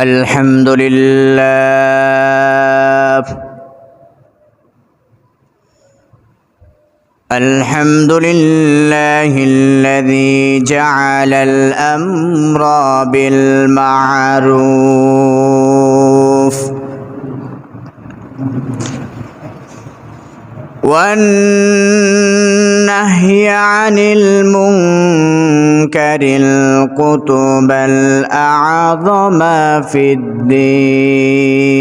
الحمد لله. الحمد لله الذي جعل الأمر بالمعروف. والنهي عن المنكر الكتب الأعظم في الدين.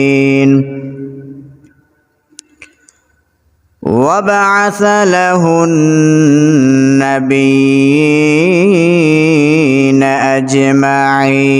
وبعث له النبيين أجمعين.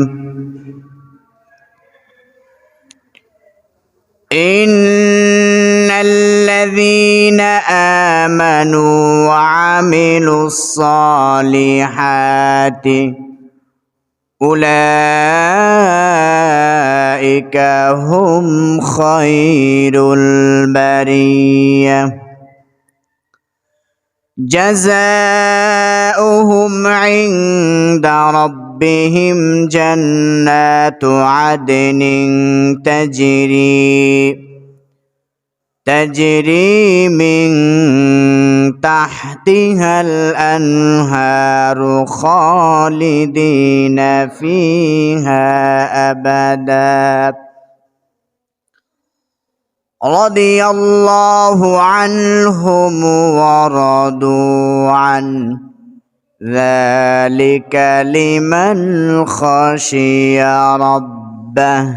آمنوا وعملوا الصالحات. أولئك هم خير البرية. جزاؤهم عند ربهم جنات عدن تجري تجري من تحتها الأنهار خالدين فيها أبداً. رضي الله عنهم ورضوا عنه ذلك لمن خشي ربه.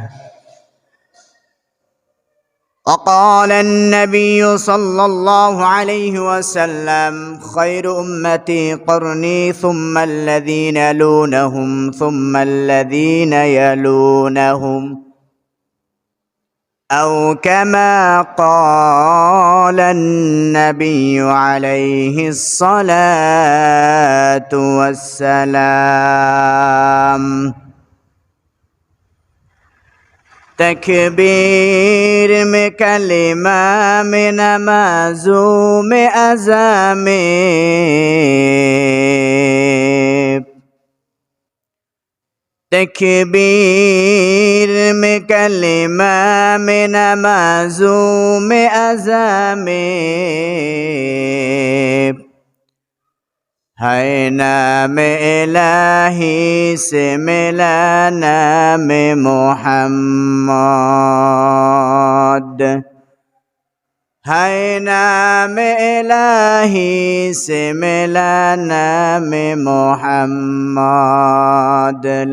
وقال النبي صلى الله عليه وسلم خير أمتي قرني ثم الذين يلونهم ثم الذين يلونهم. أو كما قال النبي عليه الصلاة والسلام. تکبیر میں کلمہ میں نمازوں میں ازا میں تکبیر میں کلمہ میں نمازوں میں ازا میں هينا مإلهي الہی نام محمد هينا مإلهي الہی نام محمد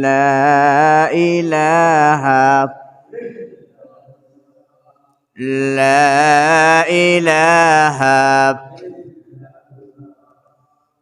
لا إله لا إله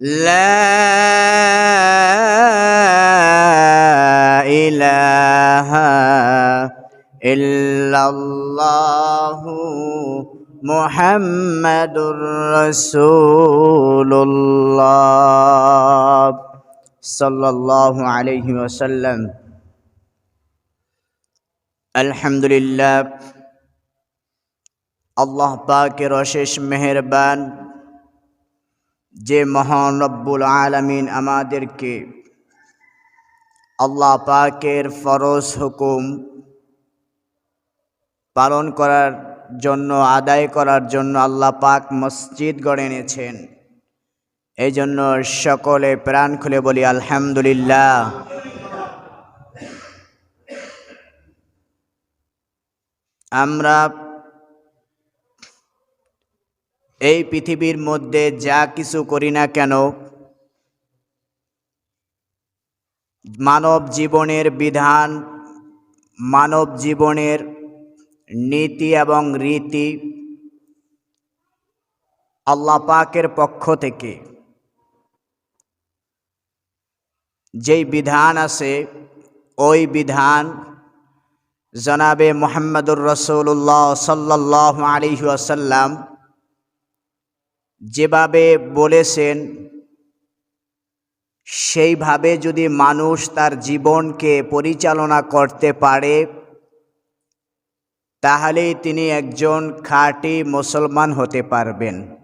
لا إله إلا الله محمد رسول الله صلى الله عليه وسلم. الحمد لله الله باكر وشيش مهربان যে মহান রব্বুল আলমিন আমাদেরকে আল্লাহ পাকের ফরজ হুকুম পালন করার জন্য, আদায় করার জন্য আল্লাহ পাক মসজিদ গড়ে এনেছেন। এই জন্য সকলে প্রাণ খুলে বলি, আলহামদুলিল্লাহ। আমরা এই পৃথিবীর মধ্যে যা কিছু করি না কেন, মানব জীবনের বিধান, মানব জীবনের নীতি এবং রীতি আল্লাহ পাকের পক্ষ থেকে। যেই বিধান আছে, ওই বিধান জনাবে মোহাম্মদুর রসুল্লাহ সাল্লাহ আলিহি আসাল্লাম যেভাবে বলেছেন, সেইভাবে যদি মানুষ তার জীবনকে পরিচালনা করতে পারে, তাহলেই তিনি একজন খাঁটি মুসলমান হতে পারবেন।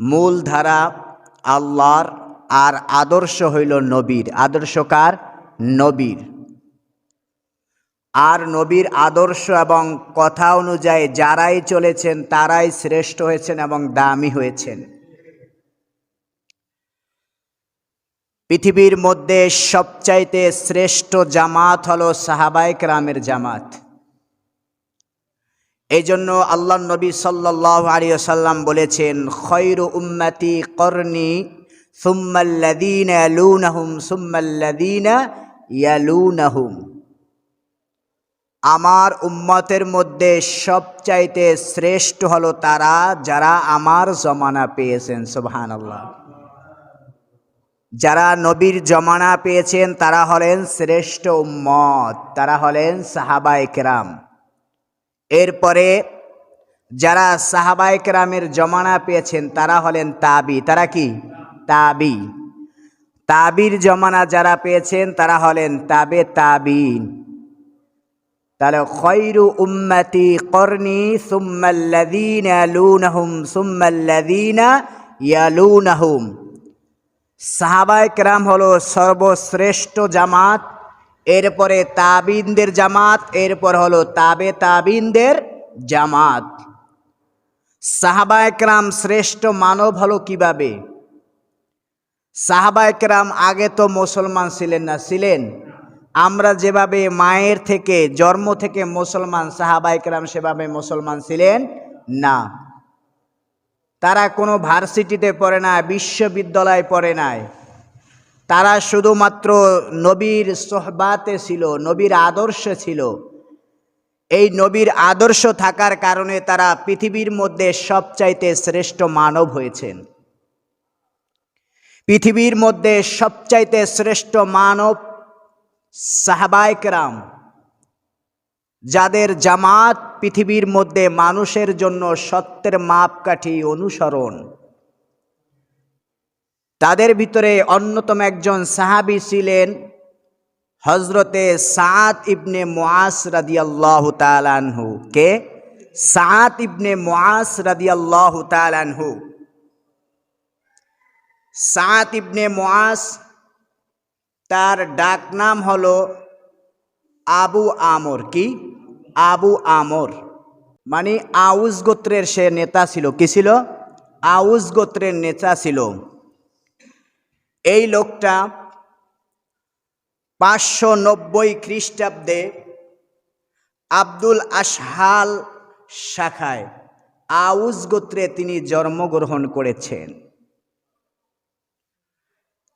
মূল ধারা আল্লাহর আর আদর্শ হইল নবীর। আদর্শকার নবীর। আর নবীর আদর্শ এবং কথা অনুযায়ী যারাই চলেছেন, তারাই শ্রেষ্ঠ হয়েছেন এবং দামি হয়েছেন। পৃথিবীর মধ্যে সবচাইতে শ্রেষ্ঠ জামাত হলো সাহাবাইক রামের জামাত। এই জন্য আল্লাহ নবী সাল্লাহ আলিয়া সাল্লাম বলেছেন, খৈর উম্মতি করনি সুম্মাল্লাদিন ইয়ালুনাহুম সুম্মাল্লাদিন ইয়ালুনাহুম। আমার উম্মতের মধ্যে সবচাইতে শ্রেষ্ঠ হলো তারা যারা আমার জমানা পেয়েছেন সুবহান আল্লাহ যারা নবীর জমানা পেয়েছেন, তারা হলেন শ্রেষ্ঠ উম্মত, তারা হলেন সাহাবাই কেরাম। এরপরে যারা সাহাবাই কেরামের জমানা পেয়েছেন, তারা হলেন তাবি। তারা কি? তাবি। তাবির জমানা যারা পেয়েছেন, তারা হলেন তাবে তাবিন। তাহলে খৈরু উম্মতি করনি সুম্মাল্লাদিন ইয়ালুনাহুম সুম্মাল্লাদিনা সাহাবায় কেরাম হলো সর্বশ্রেষ্ঠ জামাত, এরপরে তাবিনদের জামাত, এরপর হলো তাবে তাবিনদের জামাত। সাহাবায় কেরাম শ্রেষ্ঠ মানব হলো কীভাবে? সাহাবায় কেরাম আগে তো মুসলমান ছিলেন না, ছিলেন আমরা যেভাবে মায়ের থেকে, জন্ম থেকে মুসলমান সাহাবাই কেরাম সেভাবে মুসলমান ছিলেন না। তারা কোনো ভার্সিটিতে পড়ে না, বিশ্ববিদ্যালয়ে পড়ে নাই। তারা শুধুমাত্র নবীর সোহবাতে ছিল, নবীর আদর্শ ছিল। এই নবীর আদর্শ থাকার কারণে তারা পৃথিবীর মধ্যে সবচাইতে শ্রেষ্ঠ মানব হয়েছেন। পৃথিবীর মধ্যে সবচাইতে শ্রেষ্ঠ মানব সাহাবায়করাম যাদের জামাত পৃথিবীর মধ্যে মানুষের জন্য সত্যের মাপকাঠি অনুসরণ, তাদের ভিতরে অন্যতম একজন সাহাবি ছিলেন হজরতে সাত ইবনে মোয়াস রাদিয়াল্লাহু তালানহু কে? সাত ইবনে মোয়াস রাদিয়াল্লাহু তালানহু সাত ইবনে মোয়াস তার ডাক নাম হলো আবু আমর। কি? আবু আমর। মানে আউস গোত্রের সে নেতা ছিল। কি ছিল? আউস গোত্রের নেতা ছিল। এই লোকটা পাঁচশো নব্বই খ্রিস্টাব্দে আব্দুল আশহাল শাখায় আউস গোত্রে তিনি জন্মগ্রহণ করেছেন।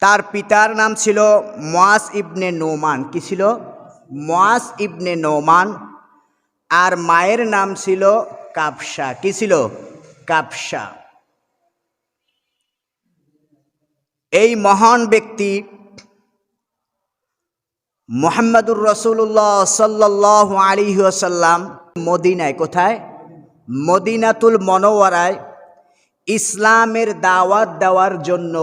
তার পিতার নাম ছিল মোয়াস ইবনে নোমান। কি ছিল? মোয়াস ইবনে নোমান। আর মায়ের নাম ছিল কাপসা কি ছিল? কাপসা এই মহান ব্যক্তি মোহাম্মদুর রসুল্লাহ সাল্লাহ আলী আসাল্লাম মদিনায় কোথায়? মদিনাতুল মনোয়ারায় ইসলামের দাওয়াত দেওয়ার জন্য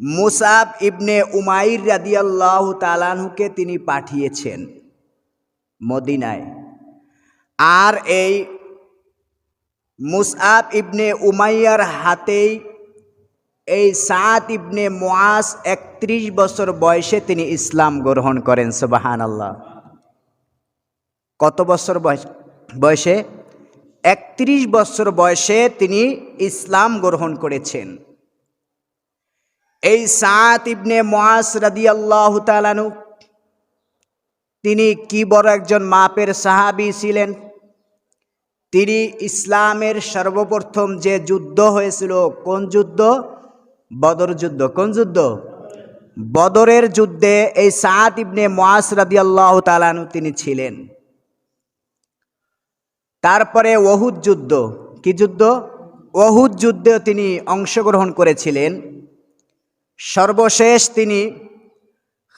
মুসাব ইবনে উমাইর রাদিয়াল্লাহ তালানহুকে তিনি পাঠিয়েছেন মদিনায়। আর এই মুসআব ইবনে উমাইয়ার হাতেই এই সাত ইবনে মোয়াস একত্রিশ বছর বয়সে তিনি ইসলাম গ্রহণ করেন সুবাহান আল্লাহ কত বছর বয়স বয়সে? একত্রিশ বছর বয়সে তিনি ইসলাম গ্রহণ করেছেন। এই সাত ইবনে মোয়াস রাদি আল্লাহ তালানু তিনি কি বড় একজন মাপের সাহাবি ছিলেন? তিনি ইসলামের সর্বপ্রথম যে যুদ্ধ হয়েছিল, কোন যুদ্ধ? বদর যুদ্ধ। কোন যুদ্ধ? বদরের যুদ্ধে এই সাত ইবনে মোয়াস রাদিয়াল্লাহ তালানু তিনি ছিলেন। তারপরে ওহুদ যুদ্ধ। কি যুদ্ধ? ওহুদ যুদ্ধে তিনি অংশগ্রহণ করেছিলেন। সর্বশেষ তিনি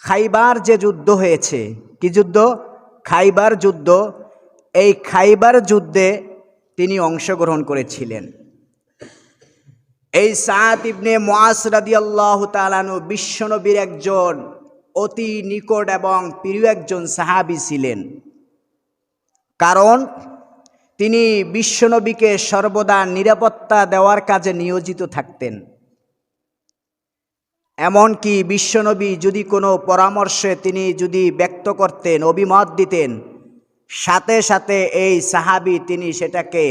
খাইবার যে যুদ্ধ হয়েছে, কি যুদ্ধ? খাইবার যুদ্ধ। এই খাইবার যুদ্ধে তিনি অংশগ্রহণ করেছিলেন। এই সাত ইবনে মোয়াস রাদিয়াল্লাহ তালানু বিশ্বনবীর একজন অতি নিকট এবং প্রিয় একজন সাহাবি ছিলেন। কারণ তিনি বিশ্বনবীকে সর্বদা নিরাপত্তা দেওয়ার কাজে নিয়োজিত থাকতেন। এমনকি বিশ্বনবী যদি কোনো পরামর্শে তিনি যদি ব্যক্ত করতেন, অভিমত দিতেন, সাথে সাথে এই সাহাবি তিনি সেটাকে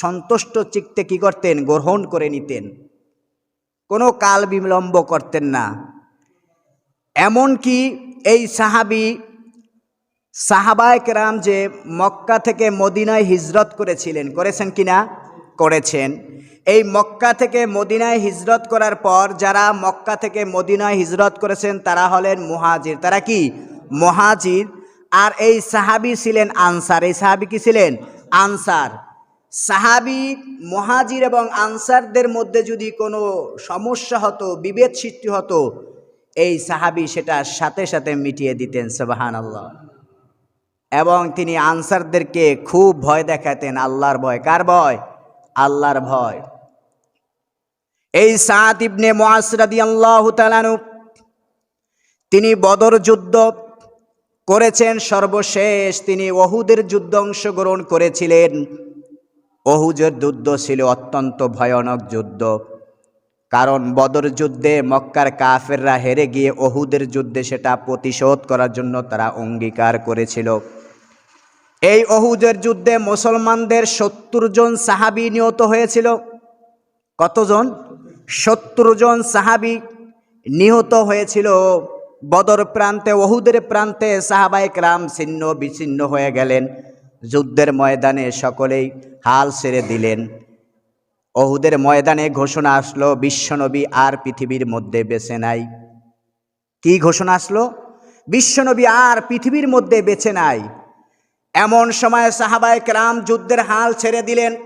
সন্তুষ্ট চিত্তে কী করতেন? গ্রহণ করে নিতেন। কোনো কাল বিলম্ব করতেন না। এমনকি এই সাহাবি সাহাবায় কেরাম যে মক্কা থেকে মদিনায় হিজরত করেছিলেন, করেছেন কি না করেছেন। এই মক্কা থেকে মদিনায় হিজরত করার পর যারা মক্কা থেকে মদিনায় হিজরত করেছেন, তারা হলেন মুহাজির। তারা কি? মহাজির। আর এই সাহাবি ছিলেন আনসার। এই সাহাবি কি ছিলেন? আনসার। সাহাবি, মহাজির এবং আনসারদের মধ্যে যদি কোনো সমস্যা হতো, বিভেদ সৃষ্টি হতো, এই সাহাবি সেটা সাথে সাথে মিটিয়ে দিতেন সবাহান আল্লাহ এবং তিনি আনসারদেরকে খুব ভয় দেখাতেন, আল্লাহর ভয়। কার ভয়? আল্লাহর ভয়। এই সাত ইবনে মোয়াসরাদি আল্লাহ তালানু তিনি বদর যুদ্ধ করেছেন, সর্বশেষ তিনি অহুদের যুদ্ধ অংশগ্রহণ করেছিলেন। ওহুজের যুদ্ধ ছিল অত্যন্ত ভয়ানক যুদ্ধ, কারণ বদর যুদ্ধে মক্কার কাফেররা হেরে গিয়ে অহুদের যুদ্ধে সেটা প্রতিশোধ করার জন্য তারা অঙ্গীকার করেছিল। এই অহুদের যুদ্ধে মুসলমানদের সত্তর জন সাহাবি নিহত হয়েছিল। কতজন? সত্তর জন সাহাবি নিহত হয়েছিল। বদর প্রান্তে, অহুদের প্রান্তে সাহাবাইক রাম ছিন্ন বিচ্ছিন্ন হয়ে গেলেন। যুদ্ধের ময়দানে সকলেই হাল ছেড়ে দিলেন। অহুদের ময়দানে ঘোষণা আসলো বিশ্বনবী আর পৃথিবীর মধ্যে বেছে নাই। কি ঘোষণা আসলো? বিশ্বনবী আর পৃথিবীর মধ্যে বেছে নাই। এমন সময় সাহাবায় রাম যুদ্ধের হাল ছেড়ে দিলেন।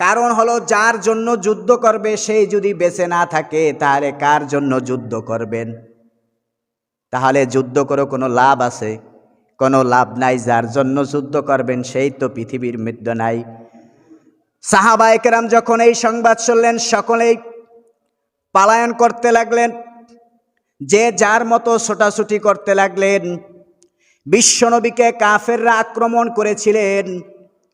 কারণ হলো, যার জন্য যুদ্ধ করবে সেই যদি বেঁচে না থাকে, তাহলে কার জন্য যুদ্ধ করবেন? তাহলে যুদ্ধ করে কোনো লাভ আছে? কোনো লাভ নাই, যার জন্য যুদ্ধ করবেন, সেই তো পৃথিবীর মৃত্যু নাই। সাহাবায়কেরাম যখন এই সংবাদ শুনলেন, সকলেই পালায়ন করতে লাগলেন। যে যার মতো ছোটাছুটি করতে লাগলেন বিশ্বনবীকে কাফেররা আক্রমণ করেছিলেন।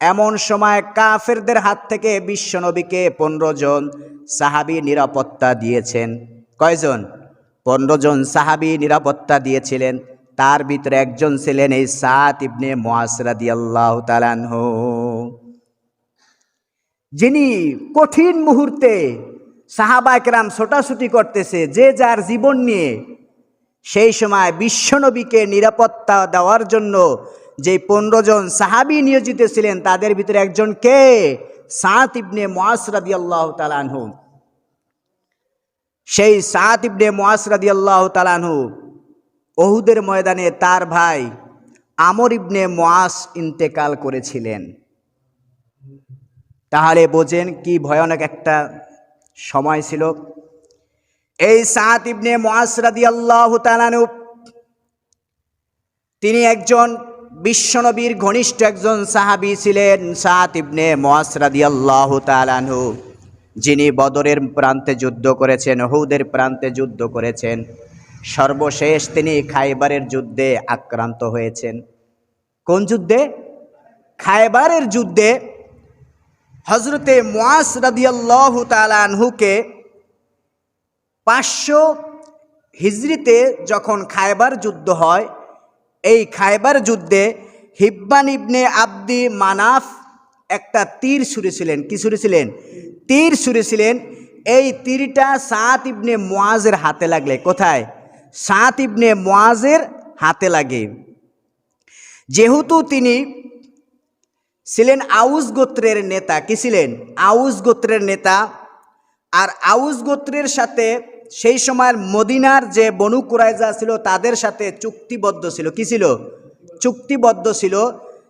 এমন সময় কাফেরদের হাত থেকে বিশ্বনবীকে পনেরো জন সাহাবি নিরাপত্তা দিয়েছেন। কয়জন? পনেরো জন সাহাবি নিরাপত্তা দিয়েছিলেন। তার ভিতরে একজন ছিলেন এই সাত ইবনে মোয়াসরাদি আল্লাহ তালানহ যিনি কঠিন মুহূর্তে সাহাবা একরাম ছোটাছুটি করতেছে, যে যার জীবন নিয়ে সেই সময় বিশ্বনবীকে নিরাপত্তা দেওয়ার জন্য যে পনেরো জন সাহাবি নিয়োজিত ছিলেন, তাদের ভিতরে একজন কে? সাত ইবনে মোয়াসরাদি আল্লাহ তালানহু সেই সাত ইবনে মোয়াসরাদি আল্লাহ তালানহু অহুদের ময়দানে তার ভাই আমর ইবনে মোয়াস ইন্তেকাল করেছিলেন। তাহলে বোঝেন কি ভয়ানক একটা সময় ছিল। এই সাত ইবনে মোয়াসরাদি আল্লাহ তালানু তিনি একজন বিশ্বনবীর ঘনিষ্ঠ একজন সাহাবি ছিলেন সাত ইবনে মোয়াসরাদি আল্লাহ তালানহু যিনি বদরের প্রান্তে যুদ্ধ করেছেন হৌদের প্রান্তে যুদ্ধ করেছেন। সর্বশেষ তিনি খাইবারের যুদ্ধে আক্রান্ত হয়েছেন। কোন যুদ্ধে? খাইবারের যুদ্ধে হজরতে মোয়াস রাদিয়াল্লাহ তালানহুকে পাঁচশো হিজড়িতে যখন খায়বার যুদ্ধ হয়, এই খায়বার যুদ্ধে হিব্বান ইবনে আব্দি মানাফ একটা তীর ছুঁড়েছিলেন। কি ছুঁড়েছিলেন? তীর ছুঁড়েছিলেন। এই তীরটা সাত ইবনে মোয়াজের হাতে লাগলে। কোথায়? সাত ইবনে মোয়াজের হাতে লাগে। যেহেতু তিনি ছিলেন আউস গোত্রের নেতা, কি ছিলেন? আউস গোত্রের নেতা। আর আউস গোত্রের সাথে সেই সময়ের মদিনার যে বনু কুরাইজা ছিল, তাদের সাথে চুক্তিবদ্ধ ছিল। কি ছিল? চুক্তিবদ্ধ ছিল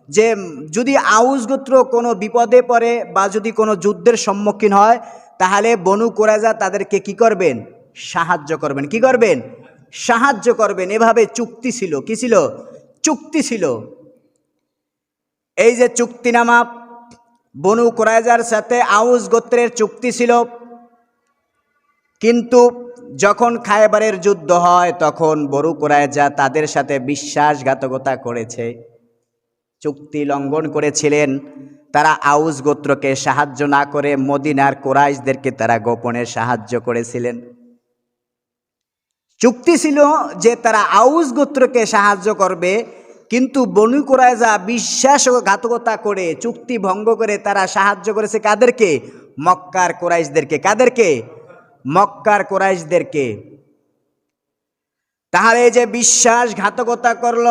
যে, যদি আউস গোত্র কোনো বিপদে পড়ে বা যদি কোনো যুদ্ধের সম্মুখীন হয়, তাহলে বনু কুরাইজা তাদেরকে কি করবেন? সাহায্য করবেন। কি করবেন? সাহায্য করবেন। এভাবে চুক্তি ছিল। কি ছিল? চুক্তি ছিল। এই যে চুক্তিনামা বনু কোরাইজার সাথে আউস গোত্রের চুক্তি ছিল কিন্তু যখন খায়বারের যুদ্ধ হয়, তখন বরু কোরাইজা তাদের সাথে বিশ্বাসঘাতকতা করেছে। চুক্তি লঙ্ঘন করেছিলেন। তারা আউস গোত্রকে সাহায্য না করে মদিনার কোরাইশদেরকে তারা গোপনে সাহায্য করেছিলেন। চুক্তি ছিল যে তারা আউস গোত্রকে সাহায্য করবে, কিন্তু বনু কোরাইজা বিশ্বাসঘাতকতা করে চুক্তি ভঙ্গ করে তারা সাহায্য করেছে কাদেরকে? মক্কার কোরাইশদেরকে। কাদেরকে? মক্কার কোরাইশদেরকে। তাহলে এই যে বিশ্বাসঘাতকতা করল,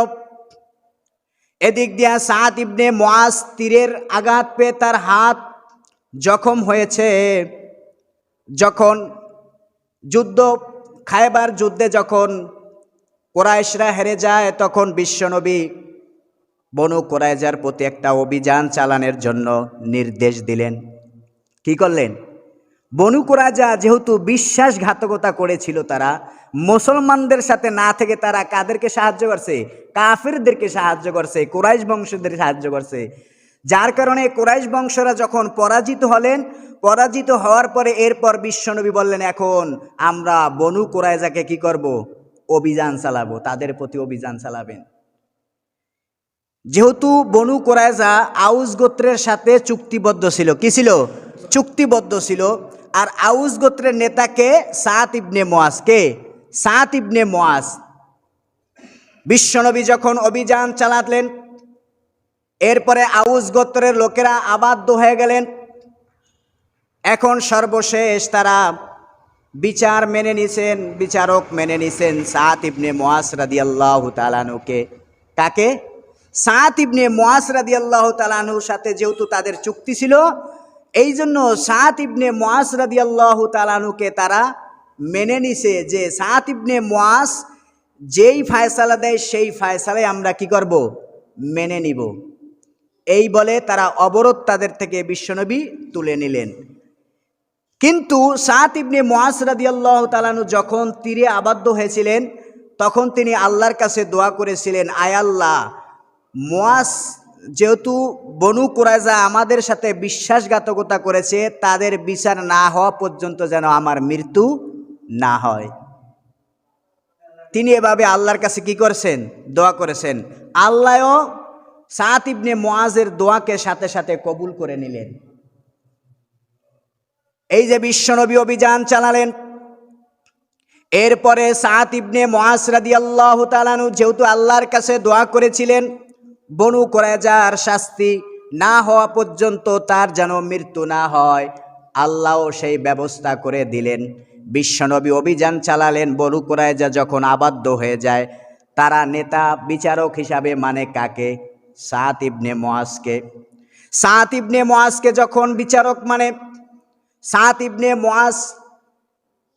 এদিক দিয়া সাত ইবনে মোয়াজ তীরের আঘাত পেয়ে তার হাত জখম হয়েছে। যখন যুদ্ধ, খায়বার যুদ্ধে যখন কোরাইশরা হেরে যায়, তখন বিশ্বনবী বনু কোরাইজার প্রতি একটা অভিযান চালানোর জন্য নির্দেশ দিলেন। কি করলেন? বনু কোরাজা যেহেতু বিশ্বাসঘাতকতা করেছিল তারা, মুসলমানদের সাথে না থেকে তারা কাদেরকে সাহায্য করছে? কাফেরদেরকে সাহায্য করছে, কোরাইশ বংশদের সাহায্য করছে। যার কারণে কোরাইশ বংশরা যখন পরাজিত হলেন, পরাজিত হওয়ার পরে এরপর বিশ্বনবী বললেন, এখন আমরা বনু কোরাইজাকে কি করব? অভিযান চালাবো, তাদের প্রতি অভিযান চালাবেন। যেহেতু বনু কোরাইজা আউস গোত্রের সাথে চুক্তিবদ্ধ ছিল, কি ছিল? চুক্তিবদ্ধ ছিল আর আউস গোত্রের নেতাকে সাত ইবনে মোয়াজ। কে? সাত ইবনে মোয়াজ। বিশ্বনবী যখন অভিযান চালাতলেন এরপরে আউস গোত্রের লোকেরা আবাধ্য হয়ে গেলেন। এখন সর্বশেষ তারা বিচার মেনে নিছেন, বিচারক মেনে নিছেন সাত ইবনে মোয়াস রাদি আল্লাহ তালানুকে কাকে? সাত ইবনে মোয়াস রাদি আল্লাহ তালানুর সাথে যেহেতু তাদের চুক্তি ছিল এই জন্য সাত ইবনে মোয়াস রাদি আল্লাহ তালানুকে তারা মেনে নিছে যে সাত ইবনে মোয়াস যেই ফায়সালা দেয়, সেই ফায়সালায় আমরা কি করব? মেনে নিব। এই বলে তারা অবরোধ তাদের থেকে বিশ্বনবী তুলে নিলেন। কিন্তু সাত ইবনে মোয়াস রাদিয়াল্লাহ তালানু যখন তীরে আবদ্ধ হয়েছিলেন, তখন তিনি আল্লাহর কাছে দোয়া করেছিলেন আয়াল্লাহ মোয়াস যেহেতু বনু কোরাজা আমাদের সাথে বিশ্বাসঘাতকতা করেছে, তাদের বিচার না হওয়া পর্যন্ত যেন আমার মৃত্যু না হয়। তিনি এভাবে আল্লাহর কাছে কি করেছেন? দোয়া করেছেন। আল্লাহও সাত ইবনে মোয়াজের দোয়াকে সাথে সাথে কবুল করে নিলেন। এই যে বিশ্বনবী অভিযান চালালেন, এরপরে সাত ইবনে মহাসরাদি আল্লাহ তালানু যেহেতু আল্লাহর কাছে দোয়া করেছিলেন বনু যার শাস্তি না হওয়া পর্যন্ত তার যেন মৃত্যু না হয়। আল্লাহও সেই ব্যবস্থা করে দিলেন। বিশ্বনবী অভিযান চালালেন, বনু যা যখন আবদ্ধ হয়ে যায়, তারা নেতা, বিচারক হিসাবে মানে কাকে? সাত ইবনে মোয়াজকে সাত ইবনে মোয়াজকে যখন বিচারক মানে সাত ইবনে মোয়াজ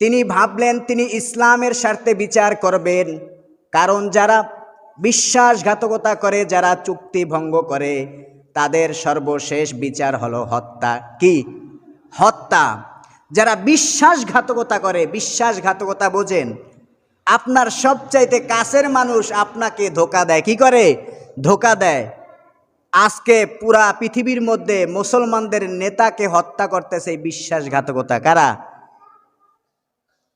তিনি ভাবলেন তিনি ইসলামের স্বার্থে বিচার করবেন। কারণ যারা বিশ্বাসঘাতকতা করে যারা চুক্তি ভঙ্গ করে, তাদের সর্বশেষ বিচার হলো হত্যা। কি? হত্যা। যারা বিশ্বাসঘাতকতা করে, বিশ্বাসঘাতকতা বোঝেন, আপনার সবচাইতে কাছের মানুষ আপনাকে ধোকা দেয়। কি করে? ধোকা দেয়। আজকে পুরা পৃথিবীর মধ্যে মুসলমানদের নেতাকে হত্যা করতেছে বিশ্বাসঘাতকতা। কারা?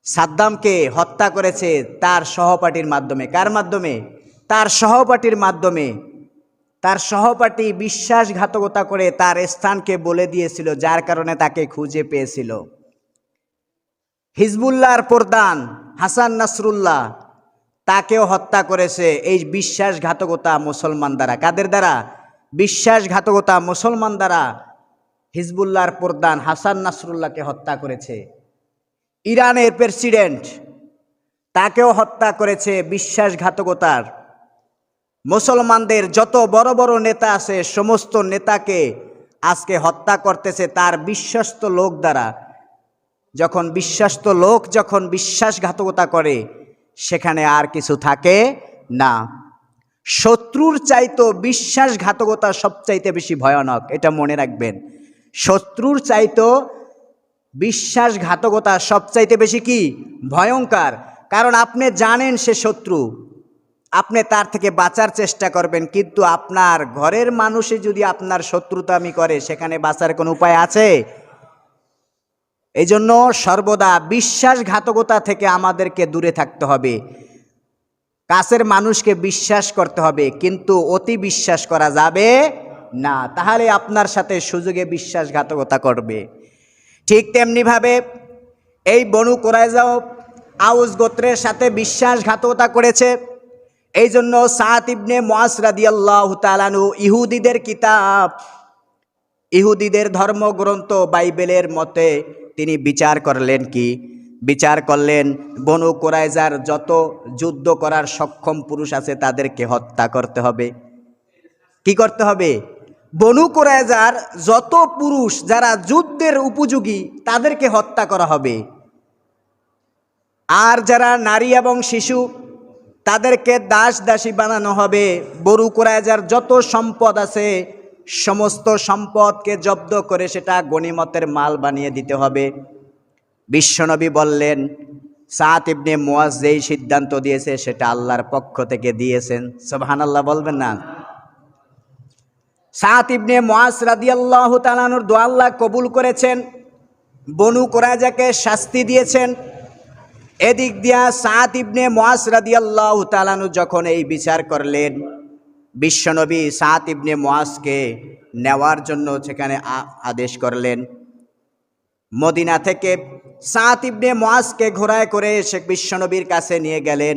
সাদ্দামকে হত্যা করেছে তার সহপাঠীর মাধ্যমে। কার মাধ্যমে? তার সহপাঠীর মাধ্যমে, তার সহপাঠী বিশ্বাসঘাতকতা করে তার স্থানকে বলে দিয়েছিল, যার কারণে তাকে খুঁজে পেয়েছিল। হিজবুল্লাহর প্রধান হাসান নাসরুল্লাহ তাকেও হত্যা করেছে এই বিশ্বাসঘাতকতা মুসলমান দ্বারা। কাদের দ্বারা? বিশ্বাসঘাতকতা মুসলমান দ্বারা হিজবুল্লাহর প্রধান হাসান নাসরুল্লাহকে হত্যা করেছে। ইরানের প্রেসিডেন্ট তাকেও হত্যা করেছে বিশ্বাসঘাতকতার মুসলমানদের যত বড় বড় নেতা আছে, সমস্ত নেতাকে আজকে হত্যা করতেছে তার বিশ্বস্ত লোক দ্বারা। যখন বিশ্বাস্ত লোক যখন বিশ্বাসঘাতকতা করে, সেখানে আর কিছু থাকে না। শত্রুর চাইতো বিশ্বাসঘাতকতা সবচাইতে বেশি ভয়ানক, এটা মনে রাখবেন। শত্রুর চাইতো বিশ্বাসঘাতকতা সবচাইতে বেশি কি? ভয়ঙ্কর। কারণ আপনি জানেন সে শত্রু। আপনি তার থেকে বাঁচার চেষ্টা করবেন, কিন্তু আপনার ঘরের মানুষে যদি আপনার শত্রুতামি করে, সেখানে বাঁচার কোনো উপায় আছে? এই জন্য সর্বদা বিশ্বাসঘাতকতা থেকে আমাদেরকে দূরে থাকতে হবে। কাছের মানুষকে বিশ্বাস করতে হবে, কিন্তু অতি বিশ্বাস করা যাবে না। তাহলে আপনার সাথে সুযোগে বিশ্বাসঘাতকতা করবে। ঠিক তেমনিভাবে এই বনু কোরাইজাও আউস গোত্রের সাথে বিশ্বাসঘাতকতা করেছে। এই জন্য সাত ইবনে মোয়াস রাদিয়াল্লাহ তালানু ইহুদিদের কিতাব, ইহুদিদের ধর্মগ্রন্থ বাইবেলের মতে তিনি বিচার করলেন কি? বিচার করলেন বনু কোরাইজার যত যুদ্ধ করার সক্ষম পুরুষ আছে তাদেরকে হত্যা করতে হবে। কি করতে হবে? বনু কোরাইজার যত পুরুষ যারা যুদ্ধের উপযোগী তাদেরকে হত্যা করা হবে। আর যারা নারী এবং শিশু তাদেরকে দাস দাসী বানানো হবে। বরু কোরাইজার যত সম্পদ আছে, সমস্ত সম্পদকে জব্দ করে সেটা গণিমতের মাল বানিয়ে দিতে হবে। বিশ্বনবী বললেন সাত ইবনে মুয়াজ যেই সিদ্ধান্ত দিয়েছে, সেটা আল্লাহর পক্ষ থেকে দিয়েছেন। সোবহান আল্লাহ বলবেন না। সাত ইবনে মুয়াজ রাদিয়াল্লাহু তাআলার দোয়া আল্লাহ কবুল করেছেন। বনু কোরাইজাকে শাস্তি দিয়েছেন। এদিক দিয়া সাত ইবনে মোয়াস রাদিয়াল্লাহু তালানু যখন এই বিচার করলেন, বিশ্বনবী সাত ইবনে মোয়াসকে নেওয়ার জন্য সেখানে আদেশ করলেন। মদিনা থেকে সাত ইবনে মোয়াসকে ঘোড়ায় করে সে বিশ্বনবীর কাছে নিয়ে গেলেন।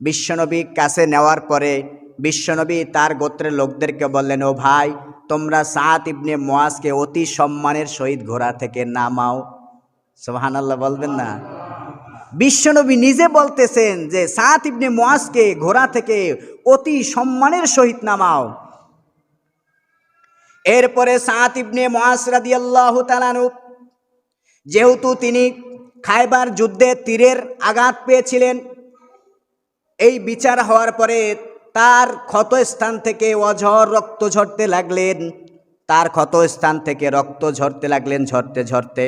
বিশ্বনবীর কাছে নেওয়ার পরে বিশ্বনবী তার গোত্রের লোকদেরকে বললেন, ও ভাই, তোমরা সাত ইবনে মোয়াসকে অতি সম্মানের সহিত ঘোড়া থেকে নামাও। সোহানাল্লাহ বলবেন না? বিশ্বনবী নিজে বলতেছেন যে সাত ইবনে মোয়াজকে ঘোড়া থেকে অতি সম্মানের সহিত নামাও। এরপরে সাত ইবনে মোয়াজ রাদিয়াল্লাহু তালানু যেহেতু তিনি খাইবার যুদ্ধে তীরের আঘাত পেয়েছিলেন, এই বিচার হওয়ার পরে তার ক্ষত স্থান থেকে অঝর রক্ত ঝরতে লাগলেন, তার ক্ষত স্থান থেকে রক্ত ঝরতে লাগলেন ঝরতে ঝরতে।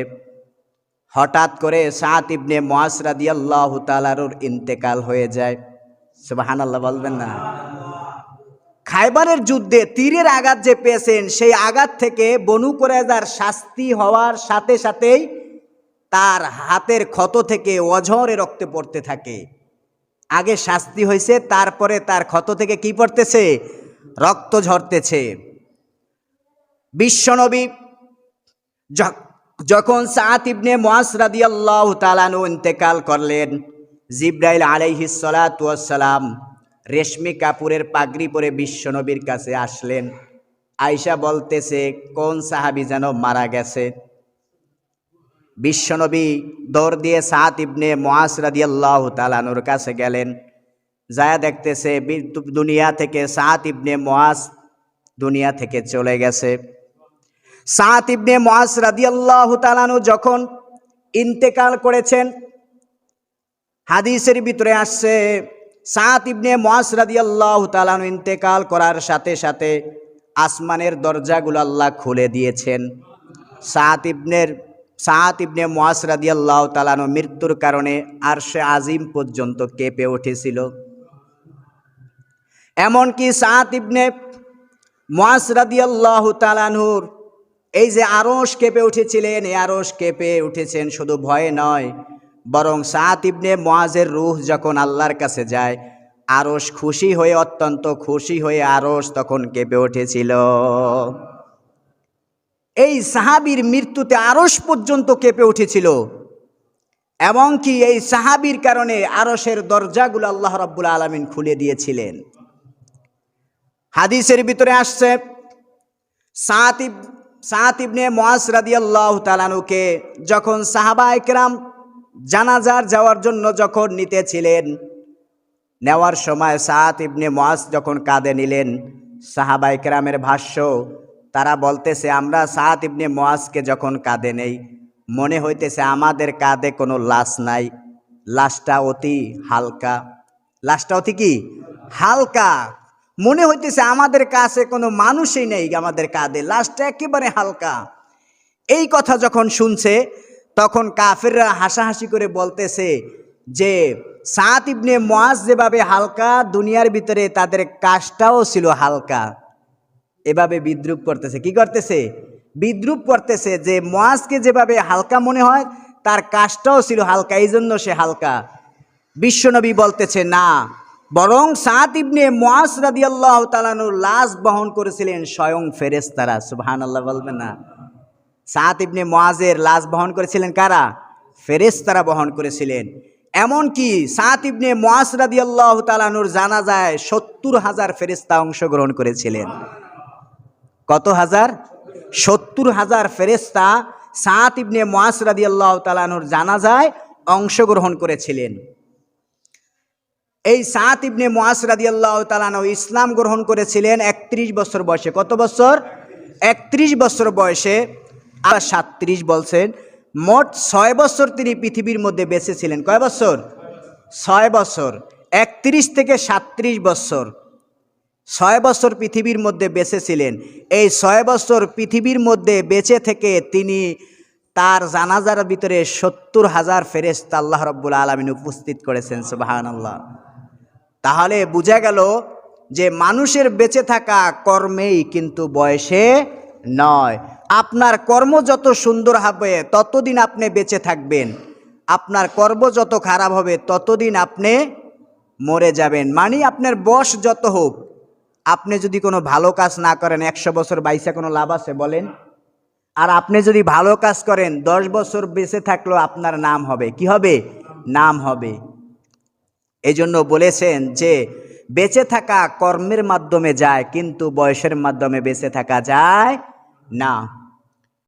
হঠাৎ করে সাত ইবনে মোয়াস রাদিয়াল্লাহু তাআলার ইন্তেকাল হয়ে যায়। সুবহানাল্লাহ, বলবেন না। খাইবারের যুদ্ধে তীরের আঘাত যে পেয়েছেন, সেই আঘাত থেকে বনু কোরেজার শাস্তি হওয়ার সাথে সাথেই তার হাতের ক্ষত থেকে অঝরে রক্তে পড়তে থাকে। আগে শাস্তি হয়েছে, তারপরে তার ক্ষত থেকে কি পড়তেছে? রক্ত ঝরতেছে। বিশ্বনবী যখন সাত ইবনে মোয়াস রাদিয়াল্লাহু তালানু ইন্তেকাল করলেন, জিব্রাইল আলাইহিস সালাতু সালাম রেশমি কাপুরের পাগড়ি পরে বিশ্বনবীর কাছে আসলেন। আয়শা বলতেছে, কোন সাহাবি যেন মারা গেছে? বিশ্বনবী দৌড় দিয়ে সাত ইবনে মোয়াস রাদিয়াল্লাহু তালানুর কাছে গেলেন। যায়া দেখতেছে দুনিয়া থেকে সাত ইবনে মোয়াস দুনিয়া থেকে চলে গেছে। সাত ইবনে মোয়াস রাদিয়াল্লাহু তালানু যখন ইন্তেকাল করেছেন, হাদিসের ভিতরে আসছে, সাত ইবনে মোয়াস রাদিয়াল্লাহু তালানু ইন্তেকাল করার সাথে সাথে আসমানের দরজাগুলো আল্লাহ খুলে দিয়েছেন। সাত ইবনের, সাত ইবনে মোয়াস রাদিয়াল্লাহু তালানু মৃত্যুর কারণে আরশে আজিম পর্যন্ত কেঁপে উঠেছিল। এমনকি সাত ইবনে মোয়াস রাদিয়াল্লাহু তালানহুর এই যে আরস কেঁপে উঠেছিলেন, এই আরস কেঁপে উঠেছেন শুধু ভয়ে নয়, বরং সাত ইবনে মোয়াজের রুহ যখন আল্লাহর কাছে যায় আরস খুশি হয়ে, অত্যন্ত খুশি হয়ে আরস তখন কেঁপে উঠেছিল। এই সাহাবীর মৃত্যুতে আরস পর্যন্ত কেঁপে উঠেছিল, এমনকি এই সাহাবীর কারণে আরসের দরজাগুলো আল্লাহ রাব্বুল আলমিন খুলে দিয়েছিলেন। হাদিসের ভিতরে আসছে, সাত সাত ইবনে মোয়াস রাদিয়াল্লাহ তালানুকে যখন সাহাবা একরাম জানাজার যাওয়ার জন্য যখন নিতেছিলেন, নেওয়ার সময় সাত ইবনে মোয়াজ যখন কাঁধে নিলেন সাহাবাই কেরামের ভাষ্য, তারা বলতেছে, আমরা সাত ইবনে মোয়াজকে যখন কাঁধে নেই, মনে হইতেছে আমাদের কাঁধে কোনো লাশ নাই। লাশটা অতি হালকা। লাশটা অতি কি? হালকা। মনে হইতেছে আমাদের কাছে কোনো মানুষই নেই আমাদের কাঁধে। লাশটা একেবারে হালকা। এই কথা যখন শুনছে, তখন কাফেররা হাসাহাসি করে বলতেছে যে সাত ইবনে মোয়াজ যেভাবে হালকা, দুনিয়ার ভিতরে তাদের কাজটাও ছিল হালকা। এভাবে বিদ্রুপ করতেছে। কি করতেছে? বিদ্রুপ করতেছে যে মোয়াজকে যেভাবে হালকা মনে হয়, তার কাজটাও ছিল হালকা এই জন্য সে হালকা। বিশ্বনবী বলতেছে, না বরং সাত ইবনে মোয়াজ রাদিয়াল্লাহু তাআলার লাশ বহন করেছিলেন স্বয়ং ফেরেশতারা, সুবহানাল্লাহ বলবেন না। সাত ইবনে মোয়াজের লাশ বহন করেছিলেন কারা? ফেরেশতারা বহন করেছিলেন। এমনকি সাত ইবনে মোয়াজ তালানুর জানা যায় সত্তর হাজার ফেরেশতা অংশগ্রহণ করেছিলেন। কত হাজার? সত্তর হাজার ফেরেস্তা সাত ইবনে মোয়াস রাদি আল্লাহ তালানুর জানা যায় অংশগ্রহণ করেছিলেন। এই সাত ইবনে মোয়াস রাদি আল্লাহ তালানু ইসলাম গ্রহণ করেছিলেন একত্রিশ বছর বয়সে। কত বছর? একত্রিশ বছর বয়সে আর সাতত্রিশ বলছেন, মোট ছয় বছর তিনি পৃথিবীর মধ্যে বেঁচে ছিলেন কয় বছর? ছয় বছর। একত্রিশ থেকে সাতত্রিশ বছর। ছয় বছর পৃথিবীর মধ্যে বেঁচে ছিলেন এই ছয় বছর পৃথিবীর মধ্যে বেঁচে থেকে তিনি তার জানাজার ভিতরে সত্তর হাজার ফেরেস্ত আল্লাহ রব্বুল আলমিন উপস্থিত করেছেন সুবাহান আল্লাহ তাহলে বোঝা গেল যে মানুষের বেঁচে থাকা কর্মেই কিন্তু বয়সে নয়। আপনার কর্ম যত সুন্দর হবে, ততদিন আপনি বেঁচে থাকবেন। আপনার কর্ম যত খারাপ হবে, ততদিন আপনি মরে যাবেন। মানে আপনার বয়স যত হোক, আপনি যদি কোনো ভালো কাজ না করেন, একশো বছর বাইসে কোনো লাভ আছে বলেন? আর আপনি যদি ভালো কাজ করেন, দশ বছর বেঁচে থাকলেও আপনার নাম হবে। কি হবে? নাম হবে। এই জন্য বলেছেন যে, বেঁচে থাকা কর্মের মাধ্যমে যায়, কিন্তু বয়সের মাধ্যমে বেঁচে থাকা যায় না।